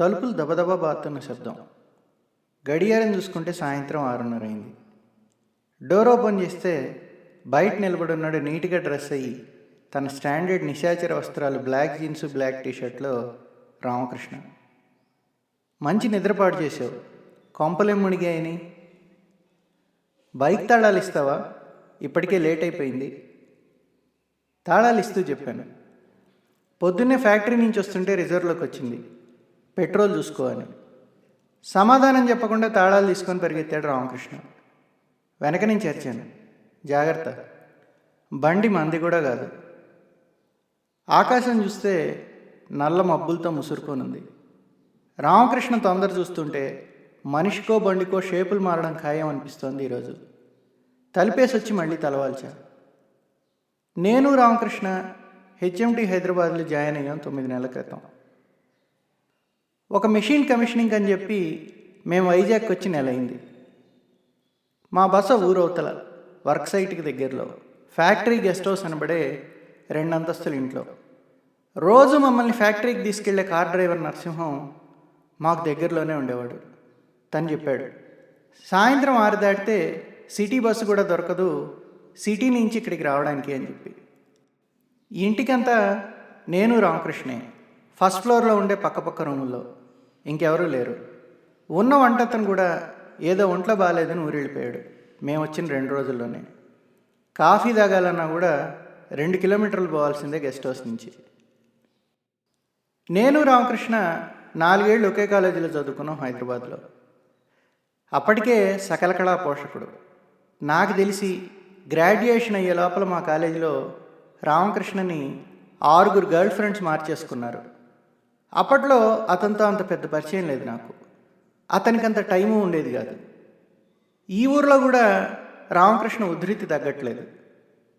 తలుపులు దబదబా బాతున్న శబ్దం. గడియారం చూసుకుంటే సాయంత్రం ఆరున్నర అయింది డోర్ ఓపెన్ చేస్తే బయట నిలబడున్నాడు నీట్గా డ్రెస్ అయ్యి తన స్టాండర్డ్ నిశాచర వస్త్రాలు బ్లాక్ జీన్స్ బ్లాక్ టీషర్ట్లో రామకృష్ణ. మంచి నిద్రపాటు చేసావు కొంపలేం మునిగాయని బైక్ తాళాలు ఇస్తావా? ఇప్పటికే లేట్ అయిపోయింది. తాళాలు ఇస్తూ చెప్పాను. పొద్దున్నే ఫ్యాక్టరీ నుంచి వస్తుంటే రిజర్వ్లోకి వచ్చింది. పెట్రోల్ చూసుకో అని సమాధానం చెప్పకుండా తాళాలు తీసుకొని పరిగెత్తాడు రామకృష్ణ. వెనక నుంచి అరిచాను. జాగ్రత్త. బండి మంది కూడా కాదు. ఆకాశం చూస్తే నల్ల మబ్బులతో ముసురుకోనుంది. రామకృష్ణ తొందర చూస్తుంటే మనిషికో బండికో షేపులు మారడం ఖాయం అనిపిస్తోంది ఈరోజు. తలిపేసి వచ్చి మళ్ళీ తలవాల్చా. నేను రామకృష్ణ హెచ్ఎండి హైదరాబాద్లో జాయిన్ అయ్యాం తొమ్మిది నెలల క్రితం. ఒక మెషిన్ కమిషనింగ్ అని చెప్పి మేము వైజాగ్ వచ్చి నెల అయింది. మా బస ఊరవతల వర్క్ సైట్కి దగ్గరలో ఫ్యాక్టరీ గెస్ట్ హౌస్ అనబడే రెండు అంతస్తుల ఇంట్లో. రోజు మమ్మల్ని ఫ్యాక్టరీకి తీసుకెళ్ళే కార్ డ్రైవర్ నరసింహం మాకు దగ్గరలోనే ఉండేవాడు. తను చెప్పాడు సాయంత్రం ఆరు దాటితే సిటీ బస్సు కూడా దొరకదు సిటీ నుంచి ఇక్కడికి రావడానికి అని చెప్పి. ఇంటికంతా నేను రామకృష్ణే ఫస్ట్ ఫ్లోర్లో ఉండే పక్కపక్క రూముల్లో. ఇంకెవరూ లేరు. ఉన్న వంటతను కూడా ఏదో ఒంట్లో బాగాలేదని ఊరెళ్ళిపోయాడు. మేము వచ్చిన రెండు రోజుల్లోనే. కాఫీ తాగాలన్నా కూడా రెండు కిలోమీటర్లు పోవాల్సిందే గెస్ట్ హౌస్ నుంచి. నేను రామకృష్ణ నాలుగేళ్ళు ఒకే కాలేజీలో చదువుకున్నాం హైదరాబాద్లో. అప్పటికే సకల కళా పోషకుడు. నాకు తెలిసి గ్రాడ్యుయేషన్ అయ్యే లోపల మా కాలేజీలో రామకృష్ణని ఆరుగురు గర్ల్ ఫ్రెండ్స్ మార్చేసుకున్నారు. అప్పట్లో అతనితో అంత పెద్ద పరిచయం లేదు నాకు. అతనికి అంత టైము ఉండేది కాదు. ఈ ఊర్లో కూడా రామకృష్ణ ఉధృతి తగ్గట్లేదు.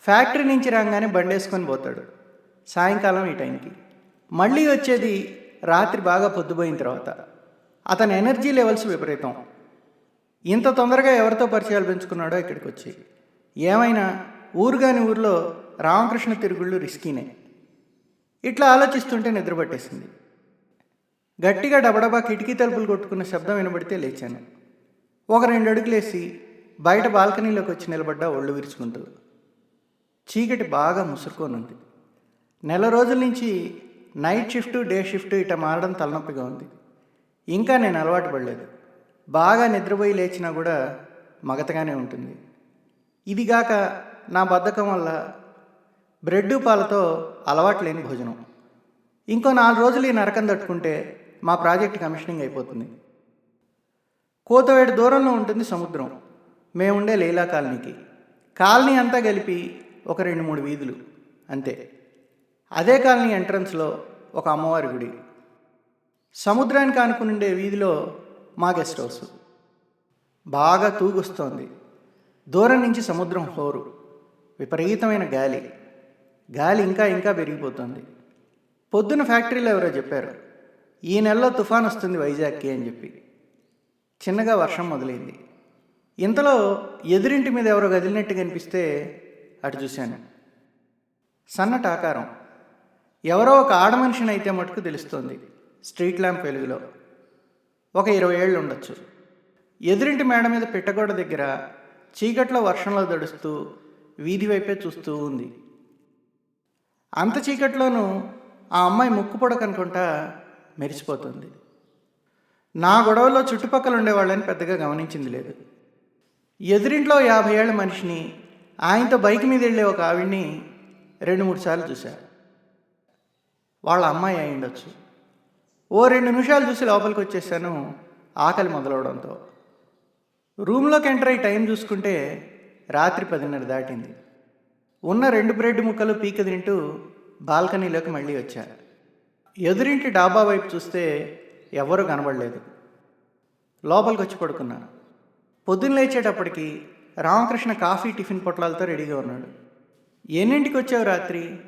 ఫ్యాక్టరీ నుంచి రాగానే బండేసుకొని పోతాడు. సాయంకాలం ఈ టైంకి. మళ్ళీ వచ్చేది రాత్రి బాగా పొద్దుపోయిన తర్వాత. అతని ఎనర్జీ లెవెల్స్ విపరీతం. ఇంత తొందరగా ఎవరితో పరిచయాలు పెంచుకున్నాడో ఇక్కడికి వచ్చి. ఏమైనా ఊరుగాని ఊర్లో రామకృష్ణ తిరుగుళ్ళు రిస్కీనే. ఇట్లా ఆలోచిస్తుంటే నిద్ర పట్టేసింది గట్టిగా డబడబా కిటికీ తలుపులు కొట్టుకున్న శబ్దం వినబడితే లేచాను. ఒక రెండు అడుగులేసి బయట బాల్కనీలోకి వచ్చి నిలబడ్డా ఒళ్ళు విరుచుకుంటూ చీకటి బాగా ముసురుకోనుంది. నెల రోజుల నుంచి నైట్ షిఫ్ట్ డే షిఫ్ట్ ఇట మారడం తలనొప్పిగా ఉంది. ఇంకా నేను అలవాటు పడలేదు. బాగా నిద్రపోయి లేచినా కూడా మగతగానే ఉంటుంది. ఇదిగాక నా బద్ధకం వల్ల బ్రెడ్ పాలతో అలవాటు లేని భోజనం. ఇంకో నాలుగు రోజులు ఈ నరకం తట్టుకుంటే మా ప్రాజెక్ట్ కమిషనింగ్ అయిపోతుంది. కోతవేడు దూరంలో ఉంటుంది సముద్రం. మేముండే లీలా కాలనీకి. కాలనీ అంతా కలిపి ఒక రెండు మూడు వీధులు అంతే. అదే కాలనీ ఎంట్రన్స్లో ఒక అమ్మవారి గుడి. సముద్రానికి ఆనుకుని ఉండే వీధిలో మా గెస్ట్ హౌస్. బాగా తూగొస్తోంది. దూరం నుంచి సముద్రం హోరు. విపరీతమైన గాలి. గాలి ఇంకా ఇంకా పెరిగిపోతుంది. పొద్దున ఫ్యాక్టరీలో ఎవరో చెప్పారు. ఈ నెలలో తుఫాన్ వస్తుంది వైజాగ్కి అని చెప్పి. చిన్నగా వర్షం మొదలైంది. ఇంతలో ఎదురింటి మీద ఎవరో కదిలినట్టు కనిపిస్తే అటు చూశాను. సన్నటి ఆకారం. ఎవరో ఒక ఆడ మనిషిని అయితే మటుకు తెలుస్తోంది స్ట్రీట్ ల్యాంప్ వెలుగులో. ఒక ఇరవై ఏళ్ళు ఉండొచ్చు. ఎదురింటి మేడ మీద పిట్టగోడ దగ్గర చీకట్లో వర్షంలో దడుస్తూ వీధి వైపే చూస్తూ ఉంది. అంత చీకట్లోనూ ఆ అమ్మాయి ముక్కు పొడకనుకుంటా మెరిసిపోతుంది. నా గొడవలో చుట్టుపక్కల ఉండేవాళ్ళని పెద్దగా గమనించింది లేదు. ఎదురింట్లో యాభై ఏళ్ళ మనిషిని ఆయనతో బైక్ మీద వెళ్ళే ఒక ఆవిడ్ని రెండు మూడు సార్లు చూశారు వాళ్ళ అమ్మాయి అయి ఉండొచ్చు. ఓ రెండు నిమిషాలు చూసి లోపలికి వచ్చేసాను ఆకలి మొదలవడంతో. రూమ్లోకి ఎంటర్ అయ్యి టైం చూసుకుంటే రాత్రి పదిన్నర దాటింది. ఉన్న రెండు బ్రెడ్ ముక్కలు పీక తింటూ బాల్కనీలోకి మళ్ళీ వచ్చారు ఎదురింటి డాబా వైపు చూస్తే ఎవరూ కనబడలేదు. లోపలికి వచ్చి పడుకున్నాను. పొద్దున్న లేచేటప్పటికి రామకృష్ణ కాఫీ టిఫిన్ పొట్లాలతో రెడీగా ఉన్నాడు. ఎన్నింటికి వచ్చావు రాత్రి?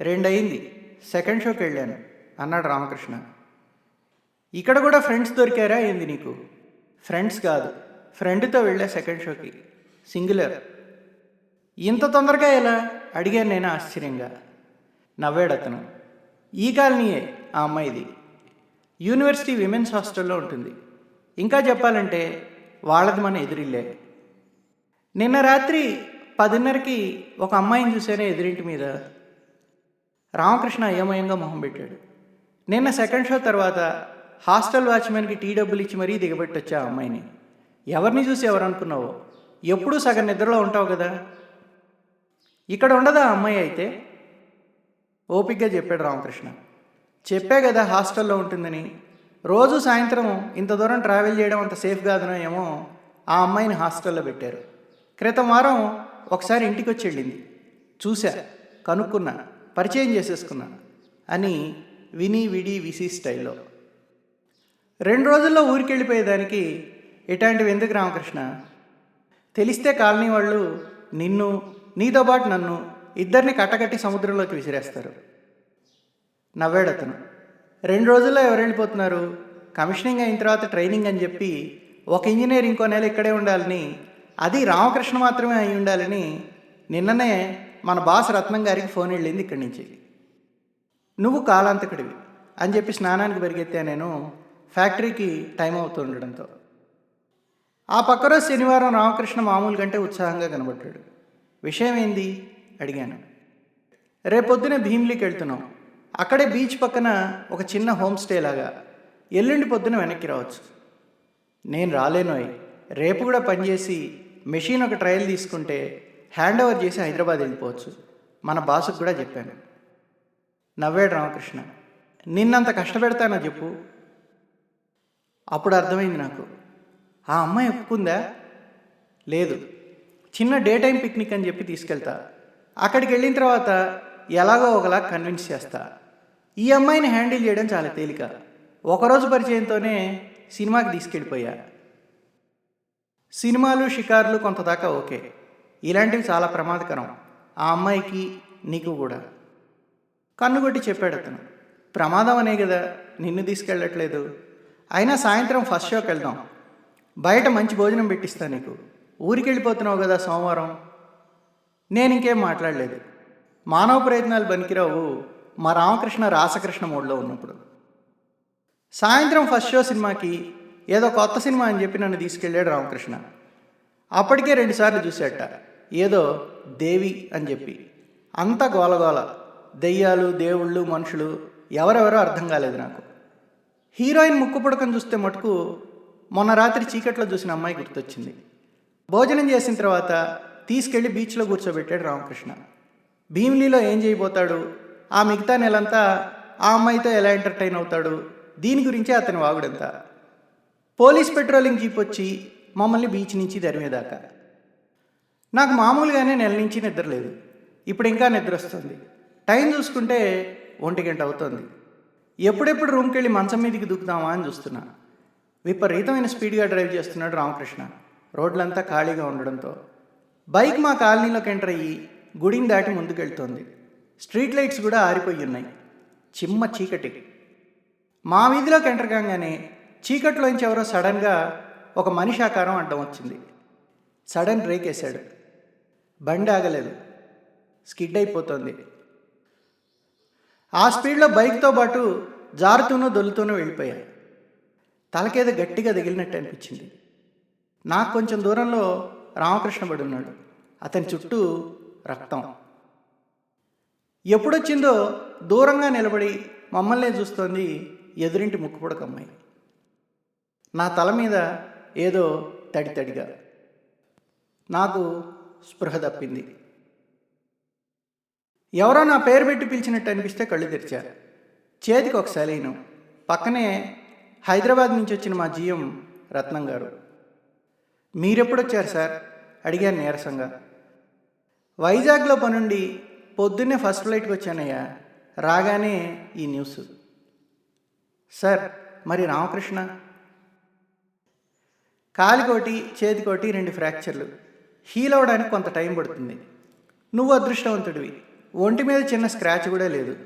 రెండయింది. సెకండ్ షోకి వెళ్ళాను అన్నాడు రామకృష్ణ. ఇక్కడ కూడా ఫ్రెండ్స్ దొరికారా ఏంది నీకు? ఫ్రెండ్స్ కాదు ఫ్రెండ్తో వెళ్ళా సెకండ్ షోకి. సింగులర్. ఇంత తొందరగా ఎలా? అడిగాను నేను ఆశ్చర్యంగా. నవ్వాడు అతను. ఈ కాలనీయే ఆ అమ్మాయిది. యూనివర్సిటీ విమెన్స్ హాస్టల్లో ఉంటుంది. ఇంకా చెప్పాలంటే వాళ్ళది మన ఎదురిల్లే. నిన్న రాత్రి పదిన్నరకి ఒక అమ్మాయిని చూసానే ఎదురింటి మీద రామకృష్ణ అయోమయంగా మొహం పెట్టాడు. నిన్న సెకండ్ షో తర్వాత హాస్టల్ వాచ్మెన్కి టీ డబ్బులు ఇచ్చి మరీ దిగబెట్టొచ్చా ఆ అమ్మాయిని. ఎవరిని చూసి ఎవరనుకున్నావో? ఎప్పుడూ సగం నిద్రలో ఉంటావు కదా? ఇక్కడ ఉండదా ఆ అమ్మాయి అయితే? ఓపిగ్గా చెప్పాడు రామకృష్ణ. చెప్పే కదా హాస్టల్లో ఉంటుందని. రోజు సాయంత్రం ఇంత దూరం ట్రావెల్ చేయడం అంత సేఫ్ కాదనో ఏమో ఆ అమ్మాయిని హాస్టల్లో పెట్టారు. క్రితం వారం ఒకసారి ఇంటికి వచ్చి వెళ్ళింది. చూశా కనుక్కున్నా పరిచయం చేసేసుకున్నా అని విని విడి విసి స్టైల్లో. రెండు రోజుల్లో ఊరికి వెళ్ళిపోయేదానికి ఇట్లాంటివి ఎందుకు రామకృష్ణ? తెలిస్తే కాలనీ వాళ్ళు నిన్ను నీతో పాటు నన్ను ఇద్దరిని కట్టకట్టి సముద్రంలోకి విసిరేస్తారు. నవ్వాడు అతను. రెండు రోజుల్లో ఎవరు వెళ్ళిపోతున్నారు కమిషనింగ్ అయిన తర్వాత ట్రైనింగ్ అని చెప్పి ఒక ఇంజనీర్ ఇంకో నెల ఇక్కడే ఉండాలని అది రామకృష్ణ మాత్రమే అయి ఉండాలని నిన్ననే మన బాస్ రత్నం గారికి ఫోన్ వెళ్ళింది ఇక్కడి నుంచి. నువ్వు కాలాంతకుడివి అని చెప్పి స్నానానికి పరిగెత్తా నేను ఫ్యాక్టరీకి టైం అవుతుండడంతో ఆ పక్క రోజు శనివారం రామకృష్ణ మామూలు కంటే ఉత్సాహంగా కనబడ్డాడు. విషయం ఏంది? అడిగాను. రేపొద్దున భీమిలీకి వెళ్తున్నాం. అక్కడే బీచ్ పక్కన ఒక చిన్న హోమ్ స్టే లాగా. ఎల్లుండి పొద్దున వెనక్కి రావచ్చు. నేను రాలేనోయ్ రేపు కూడా పనిచేసి మెషిన్ ఒక ట్రయల్ తీసుకుంటే హ్యాండ్ ఓవర్ చేసి హైదరాబాద్ వెళ్ళిపోవచ్చు. మన బాసుకు కూడా చెప్పాను. నవ్వాడు రామకృష్ణ. నిన్నంత కష్టపెడతానో చెప్పు. అప్పుడు అర్థమైంది నాకు. ఆ అమ్మాయి ఒప్పుకుందా? లేదు. చిన్న డే టైం పిక్నిక్ అని చెప్పి తీసుకెళ్తా. అక్కడికి వెళ్ళిన తర్వాత ఎలాగో ఒకలా కన్విన్స్ చేస్తా. ఈ అమ్మాయిని హ్యాండిల్ చేయడం చాలా తేలిక. ఒకరోజు పరిచయంతోనే సినిమాకి తీసుకెళ్ళిపోయా. సినిమాలు షికార్లు కొంతదాకా ఓకే. ఇలాంటివి చాలా ప్రమాదకరం. ఆ అమ్మాయికి నీకు కూడా. కన్నుగొట్టి చెప్పాడు అతను. ప్రమాదం అనే కదా నిన్ను తీసుకెళ్ళట్లేదు. అయినా సాయంత్రం ఫస్ట్ షోకి వెళ్దాం. బయట మంచి భోజనం పెట్టిస్తా నీకు. ఊరికి వెళ్ళిపోతున్నావు కదా సోమవారం. నేను ఇంకేం మాట్లాడలేదు. మానవ ప్రయత్నాలు బనికిరావు మా రామకృష్ణ రాసకృష్ణ మోడ్లో ఉన్నప్పుడు. సాయంత్రం ఫస్ట్ షో సినిమాకి ఏదో కొత్త సినిమా అని చెప్పి నన్ను తీసుకెళ్ళాడు రామకృష్ణ. అప్పటికే రెండుసార్లు చూసేట. ఏదో దేవి అని చెప్పి. అంత గోలగోల. దెయ్యాలు దేవుళ్ళు మనుషులు ఎవరెవరో అర్థం కాలేదు నాకు. హీరోయిన్ ముక్కు పుడకం చూస్తే మటుకు మొన్న రాత్రి చీకట్లో చూసిన అమ్మాయి గుర్తొచ్చింది. భోజనం చేసిన తర్వాత తీసుకెళ్ళి బీచ్లో కూర్చోబెట్టాడు రామకృష్ణ. భీమిలీలో ఏం చేయబోతాడు? ఆ మిగతా నెలంతా ఆ అమ్మాయితో ఎలా ఎంటర్టైన్ అవుతాడు? దీని గురించే అతని వాగుడంతా. పోలీస్ పెట్రోలింగ్ జీప్ వచ్చి మమ్మల్ని బీచ్ నుంచి దరిమేదాకా నాకు మామూలుగానే నెల నుంచి నిద్ర లేదు. ఇప్పుడు ఇంకా నిద్ర వస్తుంది. టైం చూసుకుంటే ఒంటి గంట అవుతుంది. ఎప్పుడెప్పుడు రూమ్కి వెళ్ళి మంచం మీదకి దూకుదామా అని చూస్తున్నా. విపరీతమైన స్పీడ్గా డ్రైవ్ చేస్తున్నాడు రామకృష్ణ. రోడ్లంతా ఖాళీగా ఉండడంతో. బైక్ మా కాలనీలోకి ఎంటర్ అయ్యి గుడిని దాటి ముందుకెళ్తోంది. స్ట్రీట్ లైట్స్ కూడా ఆరిపోయి ఉన్నాయి చిమ్మ చీకటి. మా వీధిలోకి ఎంటర్ కాగానే చీకట్లోంచి ఎవరో సడన్గా ఒక మనిషి ఆకారం అడ్డం వచ్చింది. సడన్ బ్రేక్ వేశాడు. బండి ఆగలేదు. స్కిడ్ అయిపోతుంది. ఆ స్పీడ్లో బైక్తో పాటు జారుతూనూ దొల్లుతూనూ వెళ్ళిపోయాయి తలకేదో గట్టిగా తగిలినట్టు అనిపించింది. నాకు కొంచెం దూరంలో రామకృష్ణ పడి ఉన్నాడు. అతని చుట్టూ రక్తం. ఎప్పుడొచ్చిందో దూరంగా నిలబడి మమ్మల్నే చూస్తోంది ఎదురింటి ముక్కుపుడకమ్మాయి నా తల మీద ఏదో తడి తడిగా నాకు స్పృహ తప్పింది. ఎవరో నా పేరు పెట్టి పిలిచినట్టు అనిపిస్తే కళ్ళు తెరిచారు. చేతికి ఒక సెలైను పక్కనే హైదరాబాద్ నుంచి వచ్చిన మా జీఎం రత్నం గారు. మీరెప్పుడొచ్చారు సార్? అడిగాను నీరసంగా. వైజాగ్లో పనుండి పొద్దున్నే ఫస్ట్ ఫ్లైట్కి వచ్చానయ్యా. రాగానే ఈ న్యూస్. సార్ మరి రామకృష్ణ? కాలికోటి చేతికోటి రెండు ఫ్రాక్చర్లు. హీల్ అవ్వడానికి కొంత టైం పడుతుంది. నువ్వు అదృష్టవంతుడివి. ఒంటి మీద చిన్న స్క్రాచ్ కూడా లేదు.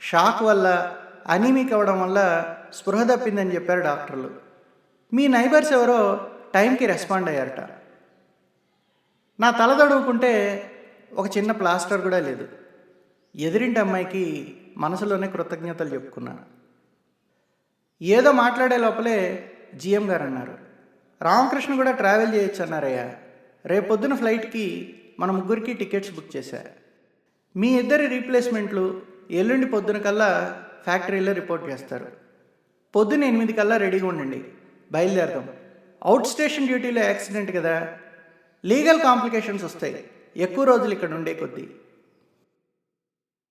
షాక్ వల్ల అనీమిక్ అవ్వడం వల్ల స్పృహ తప్పిందని చెప్పారు డాక్టర్లు. మీ నైబర్స్ ఎవరో టైంకి రెస్పాండ్ అయ్యారట. నా తల తడువుకుంటే ఒక చిన్న ప్లాస్టర్ కూడా లేదు. ఎదురింటి అమ్మాయికి మనసులోనే కృతజ్ఞతలు చెప్పుకున్నాను. ఏదో మాట్లాడే లోపలే జిఎం గారు అన్నారు. రామకృష్ణ కూడా ట్రావెల్ చేయొచ్చు అన్నారయ్యా. రేపొద్దున ఫ్లైట్కి మన ముగ్గురికి టికెట్స్ బుక్ చేశా. మీ ఇద్దరి రీప్లేస్మెంట్లు ఎల్లుండి పొద్దున కల్లా ఫ్యాక్టరీలో రిపోర్ట్ చేస్తారు. పొద్దున్న ఎనిమిది కల్లా రెడీగా ఉండండి. బయలుదేరదాం. అవుట్ స్టేషన్ డ్యూటీలో యాక్సిడెంట్ కదా. లీగల్ కాంప్లికేషన్స్ వస్తాయి. ఎక్కువ రోజులు ఇక్కడ ఉండే కొద్దీ.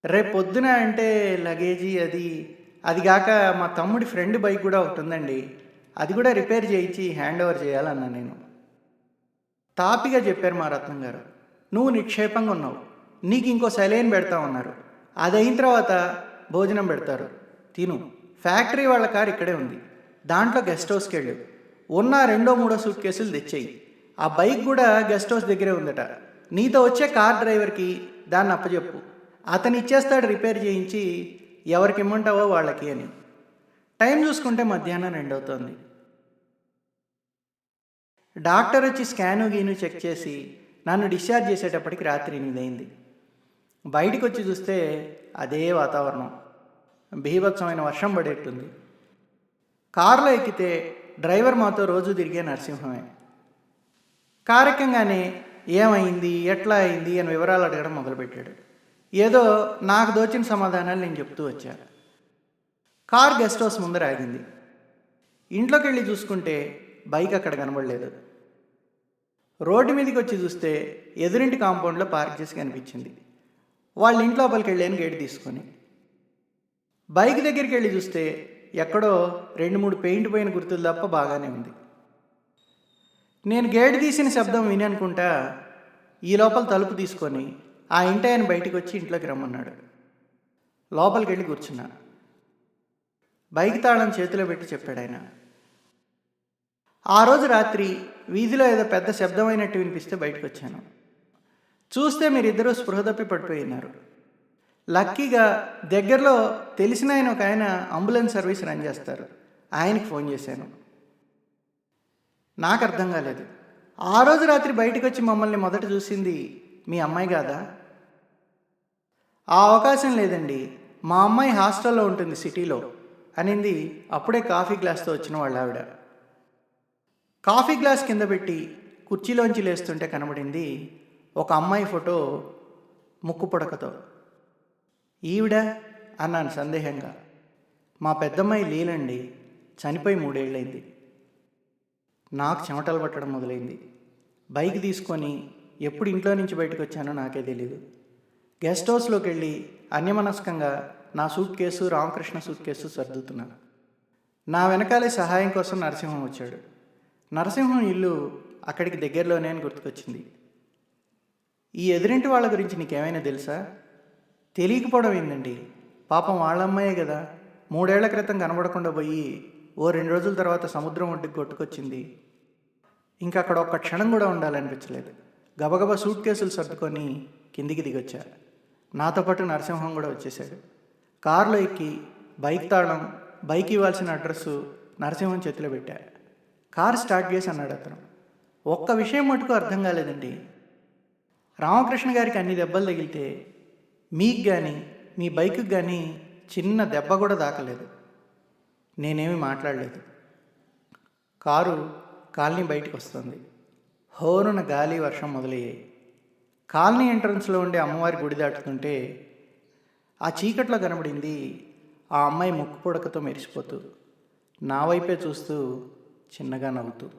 రేపు పొద్దున అంటే లగేజీ అది అది కాక మా తమ్ముడి ఫ్రెండ్ బైక్ కూడా ఒకటి ఉందండి. అది కూడా రిపేర్ చేయించి హ్యాండ్ ఓవర్ చేయాలన్నా నేను. తాపిగా చెప్పారు మా రత్నం గారు. నువ్వు నిక్షేపంగా ఉన్నావు. నీకు ఇంకో సెలైన్ పెడతా ఉన్నారు. అది అయిన తర్వాత భోజనం పెడతారు. తిను. ఫ్యాక్టరీ వాళ్ళ కారు ఇక్కడే ఉంది. దాంట్లో గెస్ట్ హౌస్కి వెళ్ళు. ఉన్న రెండో మూడో సూట్ కేసులు తెచ్చేయి. ఆ బైక్ కూడా గెస్ట్ హౌస్ దగ్గరే ఉందట. నీతో వచ్చే కార్ డ్రైవర్కి దాన్ని అప్పచెప్పు అతను ఇచ్చేస్తాడు రిపేర్ చేయించి ఎవరికి ఇమ్మంటావో వాళ్ళకి అని. టైం చూసుకుంటే మధ్యాహ్నం రెండవుతుంది. డాక్టర్ వచ్చి స్కాను గీను చెక్ చేసి నన్ను డిశ్చార్జ్ చేసేటప్పటికి రాత్రి ఎనిమిదైంది. బయటికి వచ్చి చూస్తే అదే వాతావరణం. బీభత్సమైన వర్షం పడేట్టుంది. కారులో ఎక్కితే డ్రైవర్ మాతో రోజు తిరిగే నరసింహమే. కారకంగానే ఏమైంది ఎట్లా అయింది అని వివరాలు అడగడం మొదలుపెట్టాడు. ఏదో నాకు దోచిన సమాధానాలు నేను చెప్తూ వచ్చాను కార్ గెస్ట్ హౌస్ ముందర ఆగింది. ఇంట్లోకి వెళ్ళి చూసుకుంటే బైక్ అక్కడ కనబడలేదు. రోడ్డు మీదకి వచ్చి చూస్తే ఎదురింటి కాంపౌండ్లో పార్క్ చేసి కనిపించింది. వాళ్ళ ఇంట్లోపలికి వెళ్ళాను గేట్ తీసుకొని. బైక్ దగ్గరికి వెళ్ళి చూస్తే ఎక్కడో రెండు మూడు పెయింట్ పోయిన గుర్తులు తప్ప బాగానే ఉంది. నేను గేట్ తీసిన శబ్దం విని అనుకుంటా ఈ లోపల తలుపు తీసుకొని ఆ ఇంటి ఆయన బయటికి వచ్చి ఇంట్లోకి రమ్మన్నాడు. లోపలికి వెళ్ళి కూర్చున్నా. బైక్ తాళం చేతిలో పెట్టి చెప్పాడు ఆయన. ఆ రోజు రాత్రి వీధిలో ఏదో పెద్ద శబ్దమైనట్టు వినిపిస్తే బయటకు వచ్చాను. చూస్తే మీరిద్దరూ స్పృహ తప్పి పడిపోయినారు లక్కీగా దగ్గరలో తెలిసిన ఆయన ఒక ఆయన అంబులెన్స్ సర్వీస్ రన్ చేస్తారు. ఆయనకి ఫోన్ చేశాను. నాకు అర్థం కాలేదు. ఆ రోజు రాత్రి బయటకు వచ్చి మమ్మల్ని మొదట చూసింది మీ అమ్మాయి కాదా? ఆ అవకాశం లేదండి. మా అమ్మాయి హాస్టల్లో ఉంటుంది సిటీలో అనింది అప్పుడే కాఫీ గ్లాస్తో వచ్చిన వాళ్ళ ఆవిడ. కాఫీ గ్లాస్ కింద పెట్టి కుర్చీలోంచి లేస్తుంటే కనబడింది ఒక అమ్మాయి ఫోటో ముక్కు పుడకతో. ఈవిడ అన్నాను సందేహంగా. మా పెద్దమ్మాయి లీలండి చనిపోయి మూడేళ్ళైంది నాకు చెమటలు పట్టడం మొదలైంది. బైక్ తీసుకొని ఎప్పుడు ఇంట్లో నుంచి బయటకు వచ్చానో నాకే తెలియదు గెస్ట్ హౌస్లోకి వెళ్ళి అన్యమనస్కంగా నా suitcase Ramakrishna suitcase సర్దుతున్నాను నా వెనకాలే సహాయం కోసం నరసింహం వచ్చాడు. నరసింహం ఇల్లు అక్కడికి దగ్గరలోనే అని గుర్తుకొచ్చింది. ఈ ఎదురింటి వాళ్ళ గురించి నీకేమైనా తెలుసా? తెలియకపోవడం ఏందండి? పాపం వాళ్ళమ్మాయే కదా. మూడేళ్ళ క్రితం కనబడకుండా పోయి ఓ రెండు రోజుల తర్వాత సముద్రం ఒడ్డుకు కొట్టుకొచ్చింది. ఇంకా అక్కడ ఒక్క క్షణం కూడా ఉండాలనిపించలేదు. గబగబా సూట్ కేసులు సర్దుకొని కిందికి దిగొచ్చా. నాతో పాటు నరసింహం కూడా వచ్చేసాడు కారులో ఎక్కి బైక్ తాళం బైక్ ఇవ్వాల్సిన అడ్రస్సు నరసింహం చేతిలో పెట్టా. కారు స్టార్ట్ చేసి అన్నాడు అతను. ఒక్క విషయం మటుకు అర్థం కాలేదండి. రామకృష్ణ గారికి అన్ని దెబ్బలు తగిలితే మీకు కానీ మీ బైక్కి కానీ చిన్న దెబ్బ కూడా దాకలేదు. నేనేమి మాట్లాడలేదు. కారు కాలనీ బయటకు వస్తుంది. హోరున గాలి వర్షం మొదలయ్యాయి. కాలనీ ఎంట్రన్స్లో ఉండే అమ్మవారి గుడి దాటుతుంటే ఆ చీకట్లో కనబడింది ఆ అమ్మాయి ముక్కు పొడకతో మెరిసిపోతూ నా వైపే చూస్తూ చిన్నగా నవ్వుతూ.